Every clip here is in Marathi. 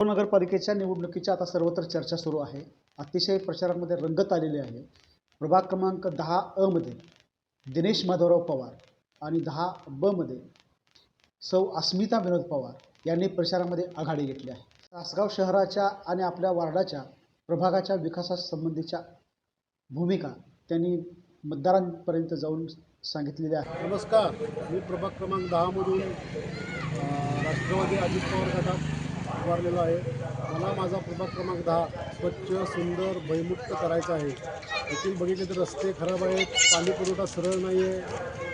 नगरपालिकेच्या निवडणुकीची आता सर्वत्र चर्चा सुरू आहे. अतिशय प्रचारामध्ये रंगत आलेली आहे. प्रभाग क्रमांक दहा अ मध्ये दिनेश माधवराव पवार आणि दहा ब मध्ये सौ अस्मिता विनोद पवार यांनी प्रचारामध्ये आघाडी घेतली आहे. तासगाव शहराच्या आणि आपल्या वार्डाच्या प्रभागाच्या विकासासंबंधीच्या भूमिका त्यांनी मतदारांपर्यंत जाऊन सांगितलेल्या आहे नमस्कार. मी प्रभाग क्रमांक दहामधून राष्ट्रवादी अजित पवार गटात उभारलेलो आहे. मला माझा प्रभाग क्रमांक दहा स्वच्छ सुंदर भयमुक्त करायचा आहे. येथील बघितले तर रस्ते खराब आहेत पाणी पुरवठा सरळ नाही आहे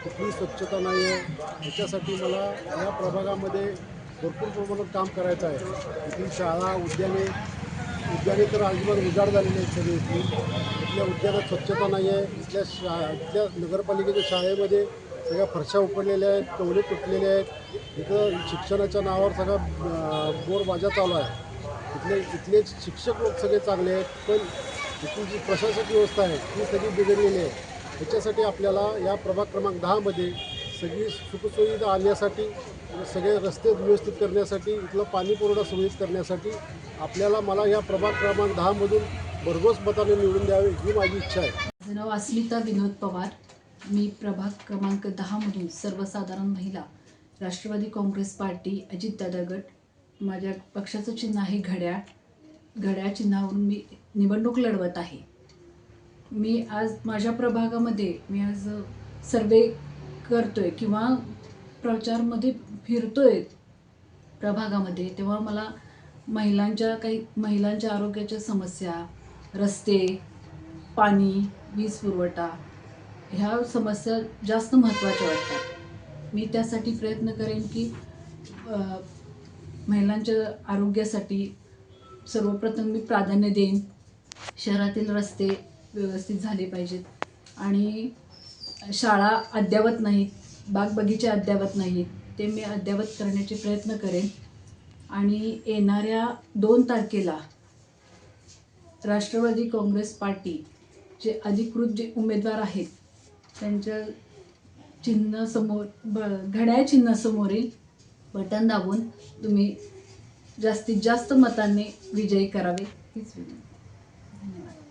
कुठली स्वच्छता नाही आहे याच्यासाठी मला या प्रभागामध्ये भरपूर प्रमाणात काम करायचं आहे. येथील शाळा उद्याने उद्याने तर अजिबात उजाड झालेले आहेत सगळे. इथली इथल्या उद्यानात स्वच्छता नाही आहे इथल्या शा इथल्या नगरपालिकेच्या शाळेमध्ये सगळ्या फरशा उकडलेल्या आहेत कवले तुटलेले आहेत. इथं शिक्षणाच्या नावावर सगळा बोरबाजा चालू आहे. इथले इथले शिक्षक लोक सगळे चांगले आहेत पण इथली जी प्रशासक व्यवस्था आहे ती सगळी बिघडलेली आहे. त्याच्यासाठी आपल्याला या प्रभाग क्रमांक दहामध्ये सगळी सुखसुविधा आणण्यासाठी सगळे रस्ते व्यवस्थित करण्यासाठी इथलं पाणी पुरवठा सुरळीत करण्यासाठी आपल्याला मला या प्रभाग क्रमांक दहामधून भरघोस मताने निवडून द्यावे ही माझी इच्छा आहे. माझं नाव अस्मिता विनोद पवार. मी प्रभाग क्रमांक दहामधून सर्वसाधारण महिला राष्ट्रवादी काँग्रेस पार्टी अजितदादा गट माझ्या पक्षाचं चिन्ह आहे घड्याळ. घड्याळ चिन्हावरून मी निवडणूक लढवत आहे. मी आज माझ्या प्रभागामध्ये मी आज सर्वे करतो आहे किंवा प्रचारमध्ये आहे प्रभागामध्ये तेव्हा मला महिलांच्या काही महिलांच्या आरोग्याच्या समस्या रस्ते पाणी वीज पुरवठा ह्या समस्या जास्त महत्त्वाच्या वाटतात. मी त्यासाठी प्रयत्न करेन की महिलांच्या आरोग्यासाठी सर्वप्रथम मी प्राधान्य देईन. शहरातील रस्ते व्यवस्थित झाले पाहिजेत आणि शाळा अद्ययावत नाहीत बागबगीचे अद्ययावत नाहीत ते मी अद्ययावत करण्याचे प्रयत्न करेन. आणि येणाऱ्या दोन तारखेला राष्ट्रवादी काँग्रेस पार्टी जे अधिकृत जे उमेदवार आहेत त्यांच्या चिन्ह समोर ब घड्याळ चिन्हासमोरील बटन दाबून तुम्ही जास्तीत जास्त मतांनी विजयी करावे. हीच विनंती. धन्यवाद.